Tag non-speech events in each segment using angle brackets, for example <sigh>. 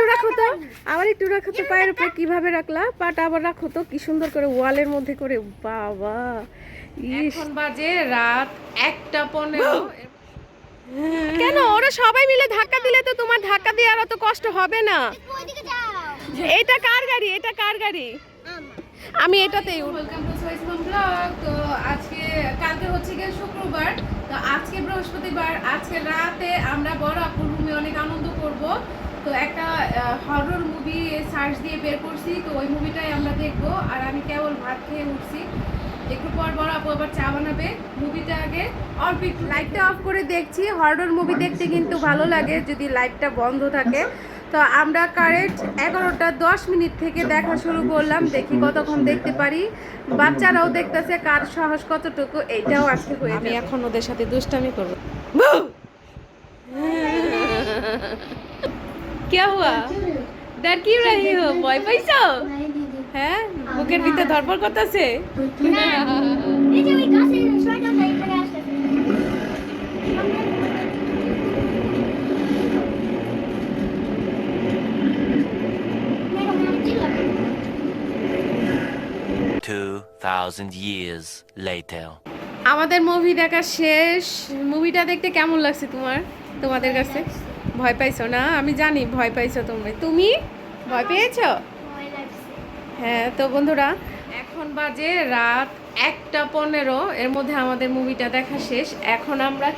একটু রাখো তো। আবার একটু রাখো তো পায়ের উপরে কীভাবে রাখলা? পাটা আবার রাখো তো কি সুন্দর করে ওয়ালের মধ্যে করে। বাবা এখন বাজে রাত একটা পনেরো। কেন? ওরা সবাই মিলে ধাক্কা দিলে তো তোমার ধাক্কা দিয়ে আর অত কষ্ট হবে না। এটা কার গাড়ি? এটা কার গাড়ি? আমি এটাতেই ওয়েলকাম টু সোয়াইসমাম ব্লগ তো আজকে কালকে হচ্ছে গিয়ে শুক্রবার। তো আজকে বৃহস্পতিবার আজকে রাতে আমরা বড় আপুর রুমে অনেক আনন্দ করব। তো একটা হরর মুভি সার্চ দিয়ে বের করছি তো ওই মুভিটাই আমরা দেখব। আর আমি কেবল ভাত খেয়ে উঠছি। একটু পর বড় আপু আবার চা বানাবে। মুভিটা আগে অল্প একটু লাইটটা অফ করে দেখছি। হরর মুভি দেখতে কিন্তু ভালো লাগে যদি লাইটটা বন্ধ থাকে। তো আমরা কারেন্ট এগারোটা দশ মিনিট থেকে দেখা শুরু করলাম। দেখি কতক্ষণ দেখতে পারি। বাচ্চারাও দেখতেছে কার সাহস কতটুকু এইটাও আজকে হয়ে আমি এখন ওদের সাথে দুষ্টামি করব। <laughs> क्या हुआ डर क्यों रही हो ভয় পাইছো হ্যাঁ বুকের ভিতরে ধরপড় করতেছে এই যে ওই গাছের শয়তান নাই এখানে আসতেছে Two thousand years later. আমাদের মুভি দেখা শেষ মুভিটা দেখতে কেমন লাগছে তোমার তোমাদের কাছে ভয় পাইছো না? আমি জানি ভয় পাইছো তুমি। তুমি? ভয় পেয়েছ? হ্যাঁ তো বন্ধুরা এখন বাজে রাত একটা পনেরো। এর মধ্যে আমাদের মুভিটা দেখা শেষ। এখন আমরা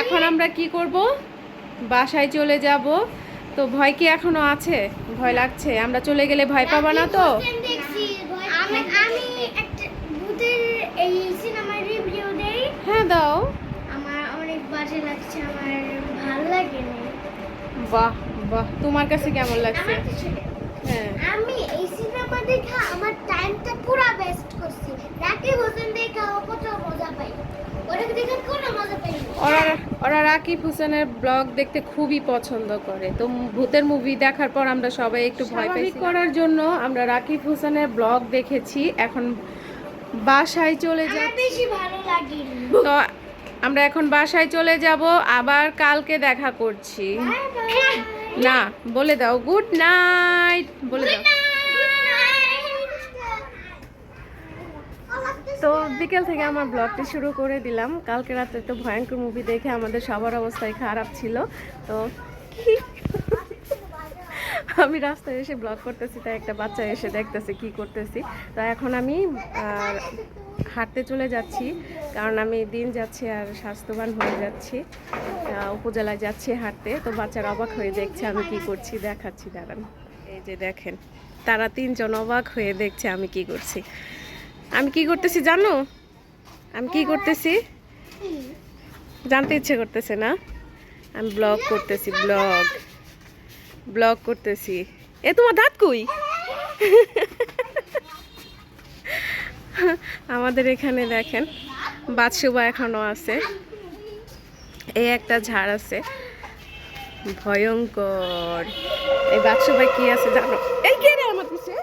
এখন আমরা কি করব? বাসায় চলে যাব। তো ভয় কি এখনও আছে? ভয় লাগছে। আমরা চলে গেলে ভয় পাবা না তো? হ্যাঁ দাও। বাজে লাগছে আমার ভালো লাগেনি। বাহ বাহ তোমার কাছে কেমন লাগছে। হ্যাঁ। আমি এই সিনেমা দেখা আমার টাইমটা পুরো বেস্ট করছি। রাকিব হোসেন দেখা ও কত মজা পাই ওটাকে দেখে কোনো মজা পাই ওরা ওরা রাকিব হোসেনের ব্লগ দেখতে খুবই পছন্দ করে। তো ভূতের মুভি দেখার পর আমরা সবাই একটু ভয় পাই করার জন্য আমরা রাকিব হোসেনের ব্লগ দেখেছি। এখন বাসায় চলে আমার যাচ্ছি। বেশি ভালো লাগেনি। তো আমরা এখন বাসায় চলে যাব, আবার কালকে দেখা করছি। না, বলে দাও গুড নাইট বলে দাও। তো বিকেল থেকে আমার ব্লগটি শুরু করে দিলাম। কালকে রাতে তো ভয়ঙ্কর মুভি দেখে আমাদের সবার অবস্থাই খারাপ ছিল। তো আমি রাস্তায় এসে ব্লগ করতেছি, তাই একটা বাচ্চা এসে দেখতেছে কি করতেছি। তো এখন আমি হাঁটতে চলে যাচ্ছি। কারণ আমি দিন যাচ্ছি আর স্বাস্থ্যবান হয়ে যাচ্ছি। উপজেলায় যাচ্ছি হাঁটতে, তো বাচ্চার অবাক হয়ে দেখছে আমি কি করছি, দেখাচ্ছি, দাঁড়ান। এই যে দেখেন, তারা তিনজন অবাক হয়ে দেখছে আমি কি করছি। আমি কি করতেছি জানো? আমি কি করতেছি? জানতে ইচ্ছে করতেছে না? আমি ব্লগ করতেছি, ব্লগ। ব্লগ করতেছি। এ, তোমার দাঁত কই? <laughs> আমাদের এখানে দেখেন বাদশুবা এখনও আছে। এই একটা ঝাড় আছে। ভয়ঙ্কর। এই বাদশুবায় কি আছে জানো? এই কে রে আমার পিছে?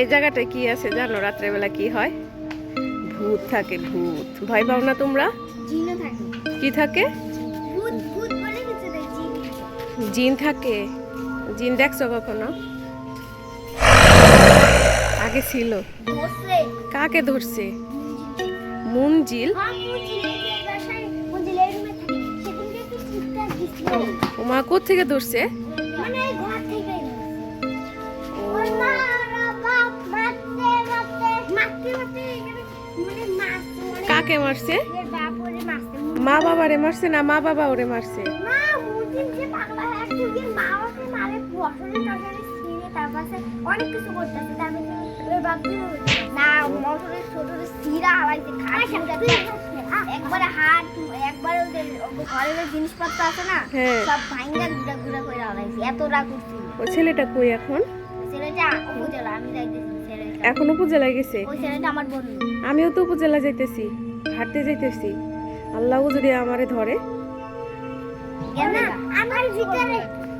এই জায়গাটায় কি আছে জানো? রাত্রেবেলা কি হয়? ভূত থাকে ভূত। ভয় পাও না তোমরা? কি থাকে? জিন থাকে। জিন দেখছ কখনো? আগে ছিল। কাকে ধরছে? মুনজিল? হ্যাঁ ওমা থেকে ধরছে? কাকে মারছে? মা বাবারে মারছে না মা বাবা ওরে মারছে? অনেক কিছু করতেছে না হালাইতে একবারে হাত একবারে ওদের ওদের ঘরের জিনিসপত্র আছে না হ্যাঁ। সব ভাঙ্গা গুড়া গুড়া করে হালাইছে এত রাগ করছিল ওই ছেলেটা কই এখন? ছেলেটা উপজেলা আমি যাইতেছি এখন উপজেলায় গেছে? ওই ছেলেটা আমার বন্ধু। আমিও তো উপজেলা যাইতেছি হাঁটতে যাইতেছি। আল্লাহ যদি আমারে ধরে। আমার ভিতরে।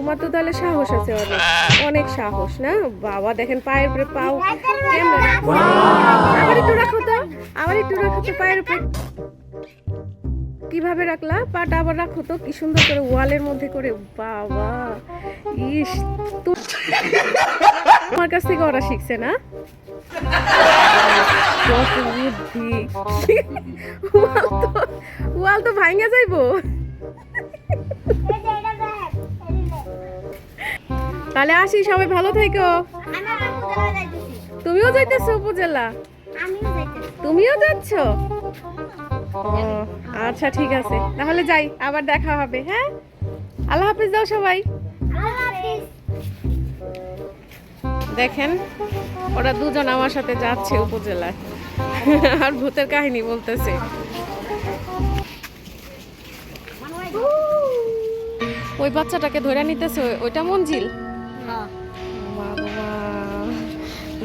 তোমার তো তাহলে সাহস আছে অনেক। অনেক সাহস, না? বাবা, দেখেন পায়ের উপরে পাও। আবার একটু রাখো তো। আবার একটু রাখো তো পায়ের উপরে। কীভাবে রাখলা? পাটা আবার রাখো তো। কি সুন্দর করে ওয়ালের মধ্যে করে। বাবা, ইস, তো তোমার কাছ থেকে ওরা শিখছে, না? ওয়াল তো ভাঙা যাইবো। তাহলে আসি সবাই ভালো থেকো। তুমিও যাইতেছো উপজেলা? তুমিও যাচ্ছ? আচ্ছা ঠিক আছে। তাহলে যাই আবার দেখা হবে হ্যাঁ? আল্লাহ হাফিজ দাও সবাই। দেখেন ওরা দুজন আমার সাথে যাচ্ছে উপজেলায়। আর ভূতের কাহিনী বলতেছে। ওই বাচ্চাটাকে ধরে নিতেছে ওইটা মঞ্জিল?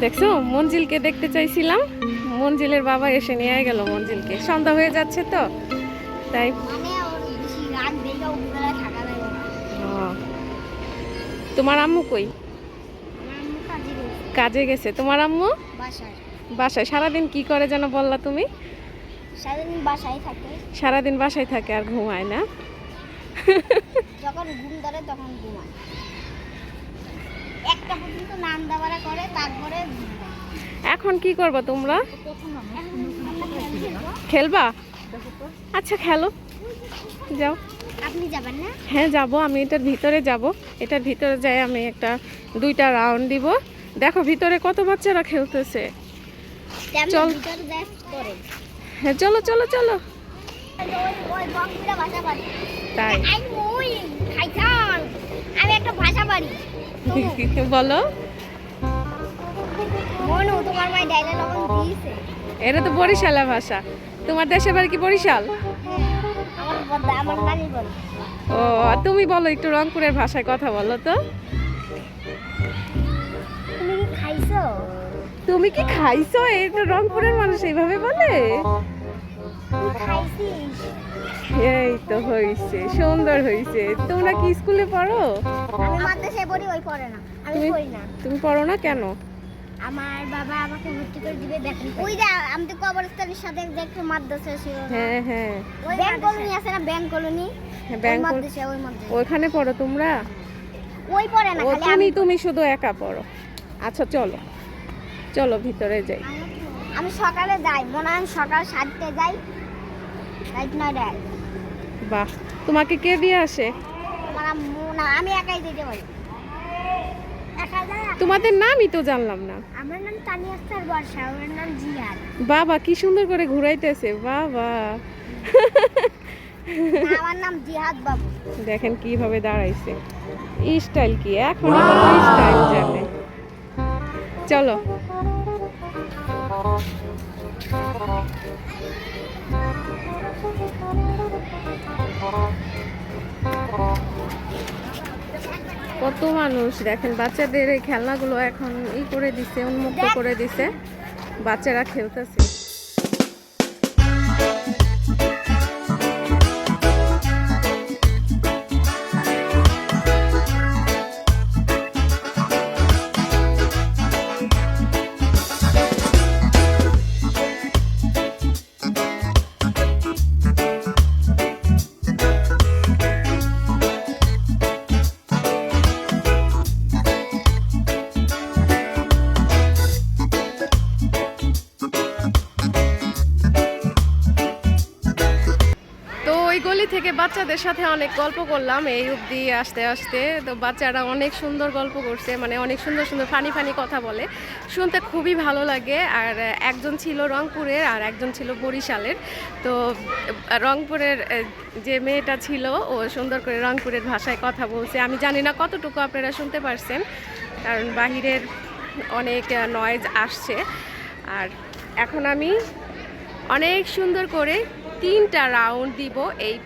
দেখছ মঞ্জিলকে দেখতে চাইছিলাম। মঞ্জিলের বাবা এসে নিয়ে গেল মঞ্জিলকে। সন্ধ্যা হয়ে যাচ্ছে তো তাই মানে। তোমার আম্মু কই? কাজে গেছে। তোমার আম্মু? বাসায়। বাসায়। সারাদিন কি করে যেন বললা তুমি? সারাদিন বাসায় থাকে। সারাদিন বাসায় থাকে আর ঘুমায় না। যখন ঘুম ধরে তখন ঘুমায়। একটা পর্যন্ত নাম দাবারা করে তারপরে এখন কি করবা তোমরা? খেলবা? আচ্ছা খেলো। যাও। আপনি যাবেন না? হ্যাঁ যাব। আমি এটার ভিতরে যাব। এটার ভিতরে যাই আমি একটা দুইটা রাউন্ড দিব। দেখো ভিতরে কত বাচ্চারা খেলতেছে। চল। হ্যাঁ চলো চলো চলো। তাই। আই মুই খাইছাল আমি একটা ভাষা পারি। <laughs> বলো। মনু তোমার মাই ডাইলে লবণ দিয়েছে। এটা তো বরিশালা ভাষা। তোমার দেশের বাড়ি কি বরিশাল? ও তুমি বলো একটু রংপুরের ভাষায় কথা বলো তো। তুমি কি খাইছো? তুমি কি খাইছো? এটা রংপুরের মানুষ এইভাবে বলে। খাইছিস এই তো হয়েছে সুন্দর হয়েছে তোমরা কি স্কুলে পড়ো? আমি মাদ্রাসায় পড়ি ওই পড়ে না। আমি তুমি- পড়ি না। তুমি পড়ো না কেন? আমার বাবা আমাকে ভর্তি করে দিবে বেতন ওই যে আমি তো কবরস্থানের সাথে একটু মাদ্রাসা ছিল। হ্যাঁ হ্যাঁ। ওই ব্যাংক কলোনি আছে না ব্যাংক কলোনি? হ্যাঁ, ব্যাংক মাদ্রাসা ওই মাদ্রাসা। ওইখানে পড়ো তোমরা? ওই পড়ে না খালি আমি তুমি শুধু একা পড়ো। আচ্ছা চলো। চলো ভিতরে যাই। আমি সকালে যাই মনে হয় সকাল সাতটায় যাই। রাত নয়টায়। বাহ তোমাকে কে দিয়ে আসে? আমি একাই যেতে পারি। তোমাদের নামই তো জানলাম না। আমার নাম আক্তার বর্ষা ওর নাম জিয়াদ। বাবা কি সুন্দর করে ঘুরাইতেছে বাবা। আমার নাম জিহাদ বাবু। দেখেন কীভাবে দাঁড়াইছে। স্টাইল কি? এখন স্টাইল জানে। চলো। কত মানুষ দেখেন বাচ্চাদের এই খেলনাগুলো এখন ই করে দিছে উন্মুক্ত করে দিছে। বাচ্চারা খেলতেছে। বাচ্চাদের সাথে অনেক গল্প করলাম এই অবধি আসতে আসতে। তো বাচ্চারা অনেক সুন্দর গল্প করছে মানে অনেক সুন্দর সুন্দর ফানি ফানি কথা বলে। শুনতে খুবই ভালো লাগে। আর একজন ছিল রংপুরের আর একজন ছিল বরিশালের। তো রংপুরের যে মেয়েটা ছিল, ও সুন্দর করে রংপুরের ভাষায় কথা বলছে। আমি জানি না কতটুকু আপনারা শুনতে পারছেন, কারণ বাহিরের অনেক নয়েজ আসছে। আর এখন আমি অনেক সুন্দর করে তিনটা রাউন্ড দিব এই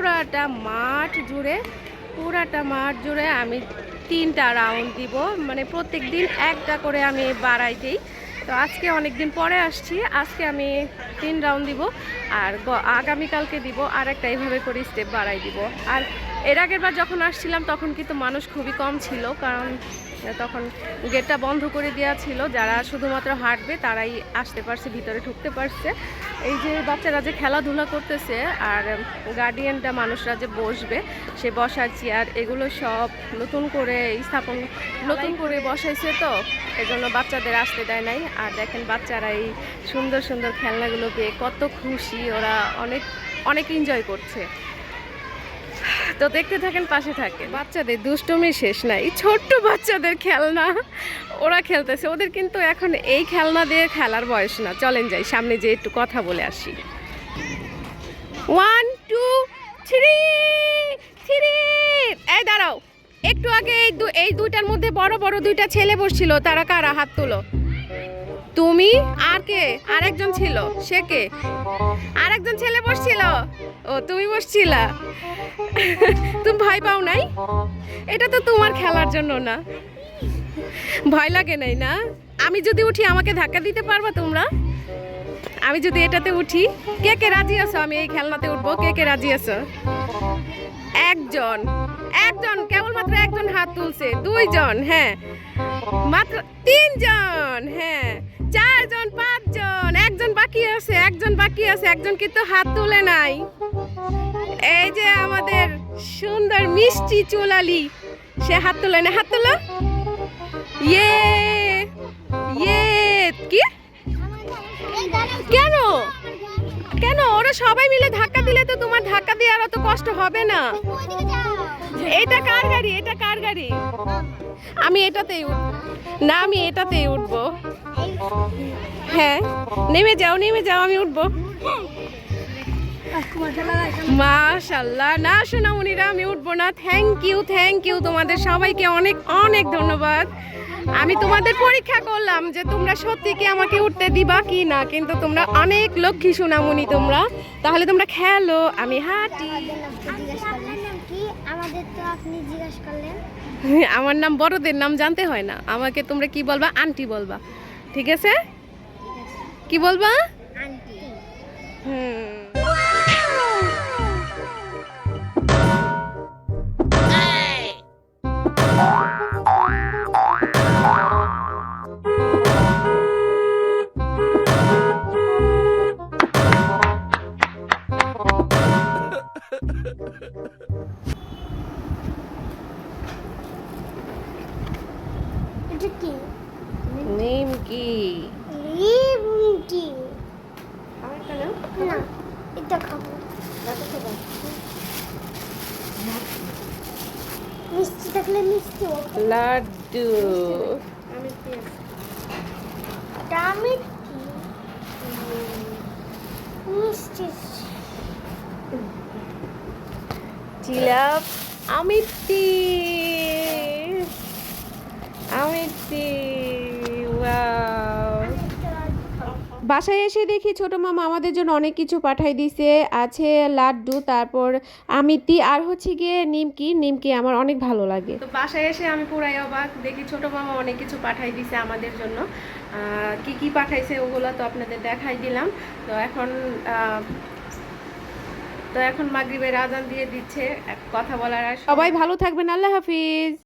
পুরাটা মাঠ জুড়ে, পুরাটা মাঠ জুড়ে আমি তিনটা রাউন্ড দিব। মানে প্রত্যেক দিন একটা করে আমি বাড়াই দিই। তো আজকে অনেক দিন পরে আসছি, আজকে আমি তিন রাউন্ড দিব আর আগামীকালকে দিব আর একটা এইভাবে করে স্টেপ বাড়াই দিব। আর এর আগের বার যখন আসছিলাম তখন কিন্তু মানুষ খুবই কম ছিল, কারণ তখন গেটটা বন্ধ করে দেওয়া ছিল। যারা শুধুমাত্র হাঁটবে তারাই আসতে পারছে, ভিতরে ঢুকতে পারছে। এই যে বাচ্চারা যে খেলাধুলা করতেছে আর গার্ডিয়ানটা মানুষরা যে বসবে, সে বসার চেয়ার এগুলো সব নতুন করে স্থাপন, নতুন করে বসাইছে তো, এজন্য বাচ্চাদের আসতে দেয় নাই। আর দেখেন বাচ্চারা এই সুন্দর সুন্দর খেলনাগুলো পেয়ে কত খুশি, ওরা অনেক অনেক এনজয় করছে। তো দেখতে থাকেন, পাশে থাকে বাচ্চাদের দুষ্টুমি শেষ নাই। ছোট্ট বাচ্চাদের খেলনা, ওরা খেলতেছে। ওদের কিন্তু এখন এই খেলনা দিয়ে খেলার বয়স না। চলেন যাই, সামনে যে একটু কথা বলে আসি। ওয়ান টু থ্রি থ্রি এই দাঁড়াও। একটু আগে এই দুইটার মধ্যে বড় বড় দুইটা ছেলে বসছিল। তারা কারা? হাত তোলো। তুমি? আর কে? আর একজন ছিল। সে কে? আর একজন ছেলে বসছিল। ও, তুমি বসছিলা। তুমি ভয় পাও নাই? এটা তো তোমার খেলার জন্য না। ভয় লাগে নাই না? আমি যদি উঠি, আমাকে ধাক্কা দিতে পারবা তোমরা? আমি যদি এটাতে উঠি, কে কে রাজি আছো? আমি এই খেলনাতে উঠবো। কে কে রাজি আছো? একজন। একজন, কেবলমাত্র একজন হাত তুলছে। দুইজন হ্যাঁ। মাত্র তিনজন হ্যাঁ। চারজন, পাঁচজন, একজন বাকি আছে, একজন বাকি আছে, একজন কিন্তু হাত তুলে নাই। এই যে আমাদের সুন্দর মিষ্টি চুলালি, সে হাত তুলে না, হাত তোলো। ইয়ে ইয়ে কি? কেন? কেন? ওরা সবাই মিলে ধাক্কা দিলে তো তোমার ধাক্কা দিয়ে আর অত কষ্ট হবে না। এটা কার গাড়ি? এটা কার গাড়ি? আমি এটাতেই উঠবো না, আমি এটাতেই উঠবো। হ্যাঁ নেমে যাও নেমে যাও, আমি উঠবো। মাশাল্লাহ, না সোনামণিরা, আমি উঠবো না। থ্যাংক ইউ থ্যাংক ইউ তোমাদের সবাইকে অনেক অনেক ধন্যবাদ। আমি তোমাদের পরীক্ষা করলাম যে তোমরা সত্যি কি আমাকে উঠতে দিবা কি না, কিন্তু তোমরা অনেক লক্ষ্মী সোনামণি তোমরা। তাহলে তোমরা খেলো, আমি হাঁটি। আমার নাম বড়দের নাম জানতে হয় না। আমাকে তোমরা কি বলবা? আন্টি বলবা। ঠিক আছে কি বলবা আন্টি হুম না এটা খাব। মিষ্টি থাকলে মিষ্টি লাড্ডু। দামি মিষ্টি। জিলাপ আমিত্তি। আমিত্তি। বাসায় এসে দেখি ছোট মামা আমাদের জন্য অনেক কিছু পাঠাই দিছে। আছে লাড্ডু তারপর আমিতি আর হচ্ছে গিয়ে নিমকি। নিমকি আমার অনেক ভালো লাগে। তো বাসায় এসে আমি পুরাই অবাক। দেখি ছোট মামা অনেক কিছু পাঠাই দিছে আমাদের জন্য। কি কি পাঠাইছে ওগুলো তো আপনাদের দেখাই দিলাম। তো এখন তো এখন মাগরিবের আজান দিয়ে দিচ্ছে। এক কথা বলার আর সবাই ভালো থাকবেন। আল্লাহ হাফিজ।